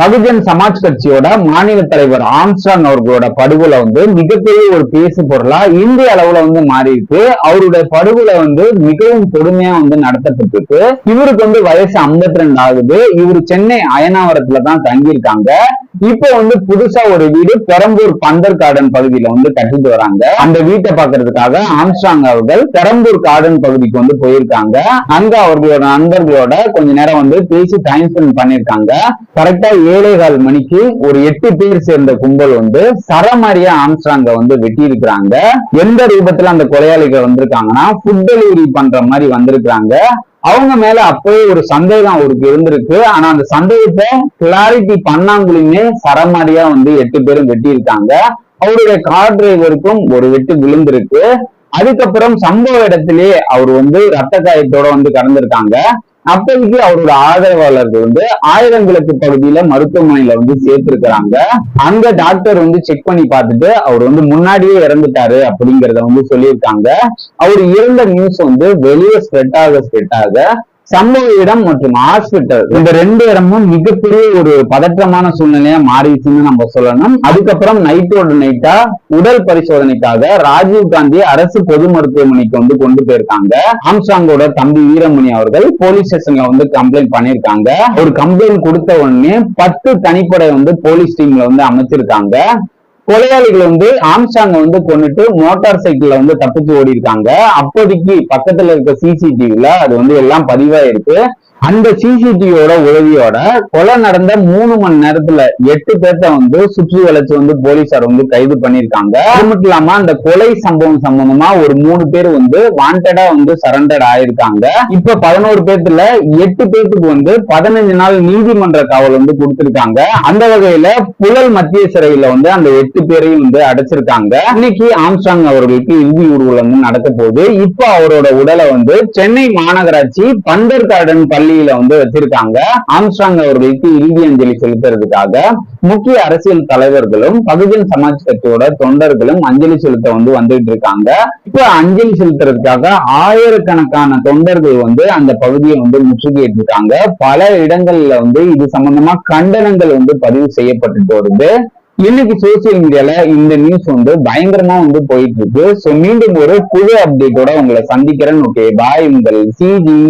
பகுஜன் சமாஜ் கட்சியோட மாநில தலைவர் ஆம்ஸ்டாங் அவர்களோட படுகொலை வந்து மிகப்பெரிய ஒரு பேசு பொருளா இந்திய அளவுல வந்து மாறி இருக்கு அவருடைய படுகொலை வந்து மிகவும் கொடுமையா வந்து நடத்தப்பட்டிருக்கு. இவருக்கு வந்து வயசு 52 ரெண்டு ஆகுது. இவர் சென்னை அயனாவரத்துல தான் தங்கியிருக்காங்க. இப்போ வந்து புதுசா ஒரு வீடு பெரம்பூர் பந்தர் கார்டன் பகுதியில வந்து கட்டிட்டு வராங்க. அந்த வீட்டை பாக்குறதுக்காக ஆம்ஸ்டாங் அவர்கள் பெரம்பூர் கார்டன் பகுதிக்கு வந்து போயிருக்காங்க. அங்க அவர்களோட நண்பர்களோட கொஞ்ச நேரம் வந்து பேசி டைம் ஸ்பெண்ட் பண்ணிருக்காங்க கரெக்டா ஏழே கால் மணிக்கு ஒரு எட்டு பேர் சேர்ந்த கும்பல் வந்து சரமாரியா ஆம்ஸ்டாங்க வந்து வெட்டி இருக்கிறாங்க எந்த ரூபத்துல அந்த கொலையாளிகள் வந்திருக்காங்கன்னா ஃபுட் டெலிவரி பண்ற மாதிரி வந்திருக்கிறாங்க. அவங்க மேல அப்பவே ஒரு சந்தேகம் அவருக்கு இருந்திருக்கு. ஆனா அந்த சந்தேகத்தை கிளாரிட்டி பண்ணாங்களுமே சரமாரியா வந்து எட்டு பேரும் வெட்டி இருக்காங்க அவருடைய கார் டிரைவருக்கும் ஒரு வெட்டு விழுந்திருக்கு. அதுக்கப்புறம் சம்பவ இடத்திலேயே அவர் வந்து ரத்த காயத்தோட வந்து கடந்திருக்காங்க. அப்போதைக்கு அவரோட ஆதரவாளர்கள் வந்து ஆயிரங்களுக்கு பகுதியில மருத்துவமனையில வந்து சேர்த்திருக்கிறாங்க. அங்க டாக்டர் வந்து செக் பண்ணி பார்த்துட்டு அவர் வந்து முன்னாடியே இறந்துட்டாரு அப்படிங்கறத வந்து சொல்லியிருக்காங்க. அவர் இறந்த நியூஸ் வந்து வெளியே ஸ்ப்ரெட் ஆக ஸ்ப்ரெட் ஆக சம்பவ இடம் மற்றும் ஹாஸ்பிட்டல் இந்த ரெண்டு இடமும் மிகப்பெரிய ஒரு பதற்றமான சூழ்நிலையா மாறிடுச்சுன்னு நம்ம சொல்லணும். அதுக்கப்புறம் நைட்டோட நைட்டா உடல் பரிசோதனைக்காக ராஜீவ் காந்தி அரசு பொது மருத்துவமனைக்கு வந்து கொண்டு போயிருக்காங்க. ஆம்சாங்கோட தம்பி வீரமணி அவர்கள் போலீஸ் ஸ்டேஷன்ல வந்து கம்ப்ளைண்ட் பண்ணிருக்காங்க ஒரு கம்ப்ளைண்ட் கொடுத்த உடனே பத்து தனிப்படை வந்து போலீஸ் டீம்ல வந்து அமைச்சிருக்காங்க. கொலையாளிகள் வந்து ஆம்சாங்க வந்து கொண்டுட்டு மோட்டார் சைக்கிள்ல வந்து தப்பிச்சு ஓடி இருக்காங்க அப்போதைக்கு பக்கத்துல இருக்க சிசிடிவில அது வந்து எல்லாம் பதிவாயிருக்கு. அந்த சிசிடிவியோட உதவியோட கொலை நடந்த மூணு மணி நேரத்துல எட்டு பேர்த்த வந்து சுற்றி வளைச்சு வந்து போலீசார் வந்து கைது பண்ணிருக்காங்க அது மட்டும் இல்லாம அந்த கொலை சம்பவம் சம்பந்தமா ஒரு மூணு பேர் வந்து வாண்டடா வந்து சரண்டர் ஆயிருக்காங்க. இப்ப பதினோரு பேர்த்துல எட்டு பேர்த்துக்கு வந்து பதினஞ்சு நாள் நீதிமன்ற காவல் வந்து கொடுத்திருக்காங்க. அந்த வகையில புழல் மத்திய சிறையில வந்து அந்த எட்டு பேரையும் வந்து அடைச்சிருக்காங்க. இன்னைக்கு ஆம்சாங் அவர்களுக்கு இறுதி ஊர்வலம் நடக்க போகுது. இப்ப அவரோட உடலை வந்து சென்னை மாநகராட்சி பந்தர் கார்டன் பள்ளியில வந்து வச்சிருக்காங்க. ஆம்ஸ்ட்ராங் அவர்களுக்கு இறுதி அஞ்சலி செலுத்துறதுக்காக முக்கிய அரசியல் தலைவர்களும் பகுஜன் சமாஜ் கட்சியோட தொண்டர்களும் அஞ்சலி செலுத்த வந்து வந்துட்டு இருக்காங்க. இப்ப அஞ்சலி செலுத்துறதுக்காக ஆயிரக்கணக்கான தொண்டர்கள் வந்து அந்த பகுதியை வந்து முற்றுகையிட்டு இருக்காங்க பல இடங்கள்ல வந்து இது சம்பந்தமா கண்டனங்கள் வந்து பதிவு செய்யப்பட்டுட்டு வருது. இன்னைக்கு சோசியல் மீடியால இந்த நியூஸ் வந்து பயங்கரமா வந்து போயிட்டு இருக்கு. சோ மீண்டும் ஒரு புது அப்டேட்டோட உங்களை சந்திக்கிறேன். ஓகே பாய் உங்கள் சிஜி